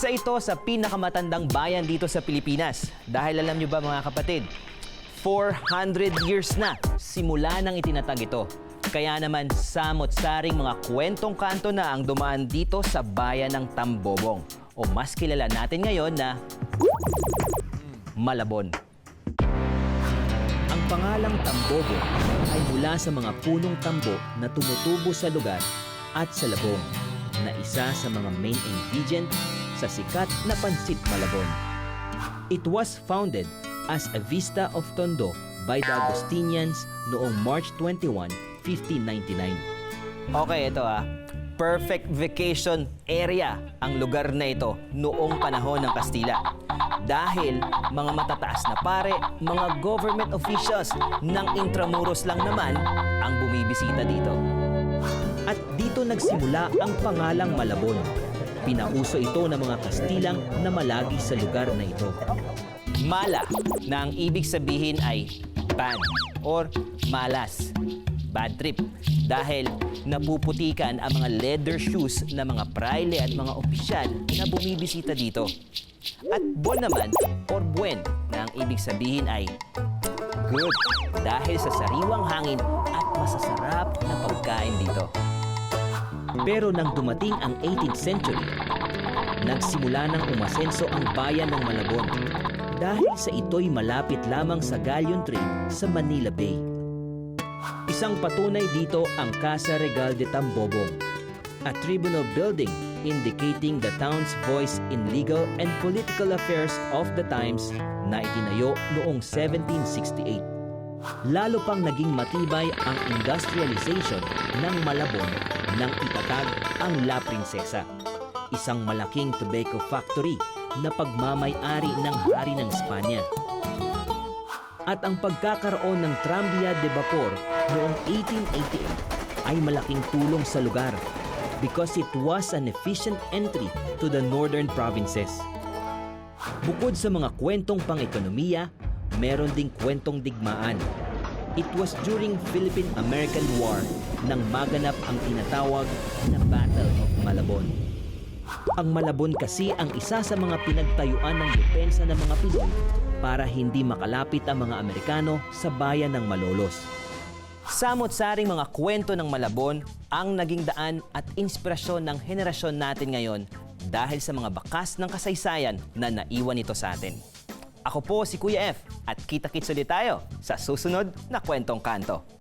Isa ito sa pinakamatandang bayan dito sa Pilipinas. Dahil alam nyo ba mga kapatid, 400 years na simula nang itinatag ito. Kaya naman samot-saring mga kwentong kanto na ang dumaan dito sa bayan ng Tambobong. O mas kilala natin ngayon na Malabon. Ang pangalang Tambogo ay mula sa mga punong tambo na tumutubo sa lugar at sa labong na isa sa mga main ingredient sa sikat na pansit Malabon. It was founded as a vista of Tondo by the Agustinians noong March 21, 1599. Okay, ito ah. Perfect vacation area ang lugar na ito noong panahon ng Kastila. Dahil mga matataas na pare, mga government officials ng Intramuros lang naman ang bumibisita dito. At dito nagsimula ang pangalang Malabon. Pinauso ito ng mga Kastilang na malagi sa lugar na ito. Mala na ang ibig sabihin ay bad or malas, bad trip. Dahil napuputikan ang mga leather shoes ng mga praile at mga opisyal na bumibisita dito. At bon naman or buen na ang ibig sabihin ay good dahil sa sariwang hangin at masasarap na pagkain dito. Pero nang dumating ang 18th century, nagsimula nang umasenso ang bayan ng Malabon dahil sa ito'y malapit lamang sa galleon trade sa Manila Bay. Isang patunay dito ang Casa Regal de Tambobong, a tribunal building indicating the town's voice in legal and political affairs of the times na itinayo noong 1768. Lalo pang naging matibay ang industrialization ng Malabon nang itatag ang La Princesa, isang malaking tobacco factory na pagmamay-ari ng hari ng Espanya. At ang pagkakaroon ng Tranvia de Vapor noong 1888 ay malaking tulong sa lugar because it was an efficient entry to the northern provinces. Bukod sa mga kwentong pang-ekonomiya, meron ding kwentong digmaan. It was during Philippine-American War nang maganap ang tinatawag na Battle of Malabon. Ang Malabon kasi ang isa sa mga pinagtayuan ng depensa ng mga Pinoy para hindi makalapit ang mga Amerikano sa bayan ng Malolos. Samot-saring mga kwento ng Malabon ang naging daan at inspirasyon ng henerasyon natin ngayon dahil sa mga bakas ng kasaysayan na naiwan ito sa atin. Ako po si Kuya F at kita-kits ulit tayo sa susunod na kwentong kanto.